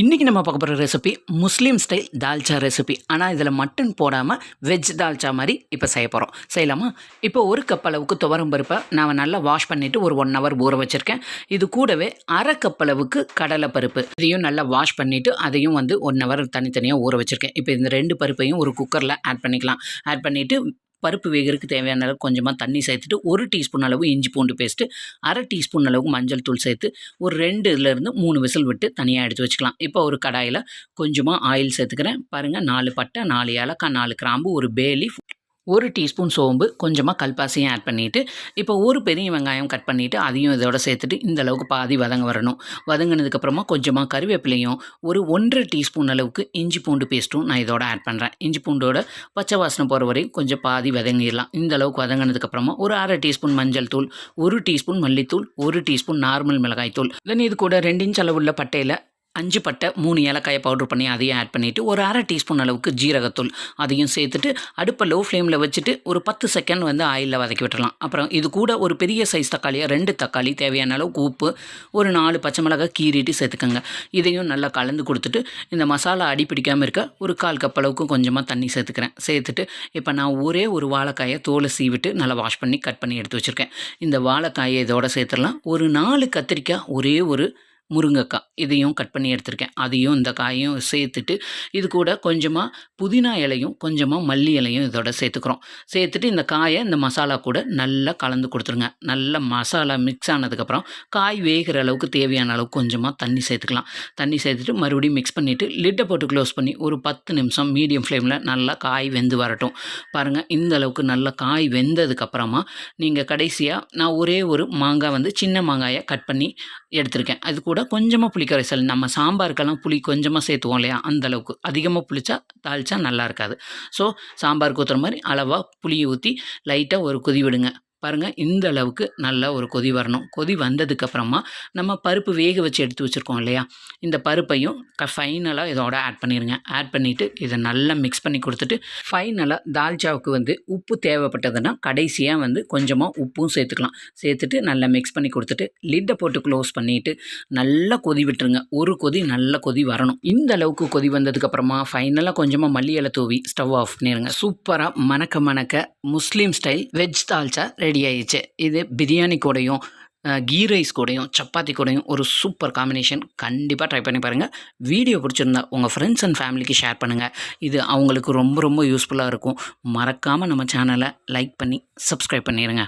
இன்றைக்கி நம்ம பார்க்க போகிற recipe Muslim style dalcha recipe ஆனால் இதில் மட்டன் போடாமல் வெஜ் தால்ச்சா மாதிரி இப்போ செய்ய போகிறோம் செய்யலாமா? இப்போ ஒரு கப் அளவுக்கு துவரம் பருப்பை நான் நல்லா வாஷ் பண்ணிவிட்டு ஒரு ஒன் ஹவர் ஊற வச்சுருக்கேன். இது கூடவே அரை கப் அளவுக்கு கடலை பருப்பு. இதையும் நல்லா வாஷ் பண்ணிவிட்டு அதையும் வந்து ஒன் ஹவர் தனித்தனியாக ஊற வச்சுருக்கேன். இப்போ இந்த ரெண்டு பருப்பையும் ஒரு குக்கரில் ஆட் பண்ணிக்கலாம். ஆட் பண்ணிவிட்டு பருப்பு வேகிறதுக்கு தேவையான அளவு கொஞ்சமாக தண்ணி சேர்த்துட்டு ஒரு டீஸ்பூன் அளவு இஞ்சி பூண்டு பேஸ்ட்டு அரை டீஸ்பூன் அளவு மஞ்சள் தூள் சேர்த்து ஒரு ரெண்டுலேருந்து மூணு விசில் விட்டு தனியாக எடுத்து வச்சுக்கலாம். இப்போ ஒரு கடாயில் கொஞ்சமாக ஆயில் சேர்த்துக்கிறேன். பாருங்கள் நாலு பட்டை நாலு ஏலக்காய் நாலு கிராம்பு ஒரு பேலி ஒரு டீஸ்பூன் சோம்பு கொஞ்சமாக கல்பாசியும் ஆட் பண்ணிவிட்டு இப்போ ஒரு பெரிய வெங்காயம் கட் பண்ணிவிட்டு அதையும் இதோட சேர்த்துட்டு இந்த அளவுக்கு பாதி வதங்க வரணும். வதங்கினதுக்கப்புறமா கொஞ்சமாக கருவேப்பிலையும் ஒரு ஒன்றரை டீஸ்பூன் அளவுக்கு இஞ்சி பூண்டு பேஸ்ட்டும் நான் இதோட ஆட் பண்ணுறேன் இஞ்சி பூண்டோட பச்சை வாசனை போகிற வரையும் கொஞ்சம் பாதி வதங்கிடலாம். இந்த அளவுக்கு வதங்கினதுக்கப்புறமா ஒரு அரை டீஸ்பூன் மஞ்சள் தூள் ஒரு டீஸ்பூன் மல்லித்தூள் ஒரு டீஸ்பூன் நார்மல் மிளகாய் தூள் தென் இது கூட ரெண்டு இன்ச் அளவுள்ள பட்டையில் அஞ்சு பட்டை மூணு ஏலக்காயை பவுடர் பண்ணி அதையும் ஆட் பண்ணிவிட்டு ஒரு அரை டீஸ்பூன் அளவுக்கு ஜீரகத்தூள் அதையும் சேர்த்துட்டு அடுப்பை லோ ஃப்ளேமில் வச்சுட்டு ஒரு பத்து செகண்ட் வந்து ஆயிலில் வதக்கி விட்டுறலாம். அப்புறம் இது கூட ஒரு பெரிய சைஸ் தக்காளியாக ரெண்டு தக்காளி தேவையான அளவுக்கு உப்பு ஒரு நாலு பச்சை மிளகாய் கீறிட்டு சேர்த்துக்கோங்க. இதையும் நல்லா கலந்து கொடுத்துட்டு இந்த மசாலா அடி பிடிக்காமல் இருக்க ஒரு கால் கப் அளவுக்கு கொஞ்சமாக தண்ணி சேர்த்துக்கிறேன். சேர்த்துட்டு இப்போ நான் ஒரே ஒரு வாழைக்காயை தோலை சீவிட்டு நல்லா வாஷ் பண்ணி கட் பண்ணி எடுத்து வச்சுருக்கேன். இந்த வாழைக்காயை இதோட சேர்த்துடலாம். ஒரு நாலு கத்திரிக்காய் ஒரே ஒரு முருங்கைக்காய் இதையும் கட் பண்ணி எடுத்திருக்கேன். அதையும் இந்த காயும் சேர்த்துட்டு இது கூட கொஞ்சமாக புதினா இலையும் கொஞ்சமாக மல்லி இலையும் இதோட சேர்த்துக்கிறோம். சேர்த்துட்டு இந்த காயை இந்த மசாலா கூட நல்லா கலந்து கொடுத்துருங்க. நல்லா மசாலா மிக்ஸ் ஆனதுக்கப்புறம் காய் வேகிற அளவுக்கு தேவையான அளவுக்கு கொஞ்சமாக தண்ணி சேர்த்துக்கலாம். தண்ணி சேர்த்துட்டு மறுபடியும் மிக்ஸ் பண்ணிவிட்டு லிட்டை போட்டு க்ளோஸ் பண்ணி ஒரு பத்து நிமிஷம் மீடியம் ஃப்ளேமில் நல்லா காய் வெந்து வரட்டும். பாருங்கள் இந்த அளவுக்கு நல்லா காய் வெந்ததுக்கப்புறமா நீங்கள் கடைசியாக நான் ஒரே ஒரு மாங்காய் வந்து சின்ன மாங்காயை கட் பண்ணி எடுத்திருக்கேன். அது கூட கொஞ்சமாக புளி கரைசல் நம்ம சாம்பாருக்கெல்லாம் புளி கொஞ்சமாக சேர்த்துவோம் இல்லையா? அந்தளவுக்கு அதிகமாக புளிச்சா தாளிச்சா நல்லா இருக்காது. ஸோ சாம்பாருக்கு ஊற்றுற மாதிரி அளவாக புளியை ஊற்றி லைட்டாக ஒரு கொதி விடுங்க. பாருங்கள் இந்த அளவுக்கு நல்லா ஒரு கொதி வரணும். கொதி வந்ததுக்கப்புறமா நம்ம பருப்பு வேக வச்சு எடுத்து வச்சுருக்கோம் இல்லையா? இந்த பருப்பையும் க ஃபைனலாக இதோட ஆட் பண்ணிடுங்க ஆட் பண்ணிவிட்டு இதை நல்லா மிக்ஸ் பண்ணி கொடுத்துட்டு ஃபைனலாக தால்ச்சாவுக்கு வந்து உப்பு தேவைப்பட்டதுன்னா கடைசியாக வந்து கொஞ்சமாக உப்பும் சேர்த்துக்கலாம். சேர்த்துட்டு நல்லா மிக்ஸ் பண்ணி கொடுத்துட்டு லிட்டை போட்டு க்ளோஸ் பண்ணிவிட்டு நல்லா கொதி விட்டுருங்க. ஒரு கொதி நல்ல கொதி வரணும். இந்த அளவுக்கு கொதி வந்ததுக்கப்புறமா ஃபைனலாக கொஞ்சமாக மல்லி இலை தூவி ஸ்டவ் ஆஃப் பண்ணிடுங்க சூப்பராக மணக்க மணக்க Muslim style veg dalcha ready ஆயிடுச்சு. இது பிரியாணி கூடயும் கீ ரைஸ் கூடையும் சப்பாத்தி கூடையும் ஒரு சூப்பர் காம்பினேஷன் கண்டிப்பாக ட்ரை பண்ணி பாருங்கள் வீடியோ பிடிச்சிருந்தா உங்கள் ஃப்ரெண்ட்ஸ் அண்ட் ஃபேமிலிக்கு ஷேர் பண்ணுங்கள் இது அவங்களுக்கு ரொம்ப ரொம்ப யூஸ்ஃபுல்லாக இருக்கும். மறக்காமல் நம்ம சேனலை லைக் பண்ணி சப்ஸ்கிரைப் பண்ணிடுங்க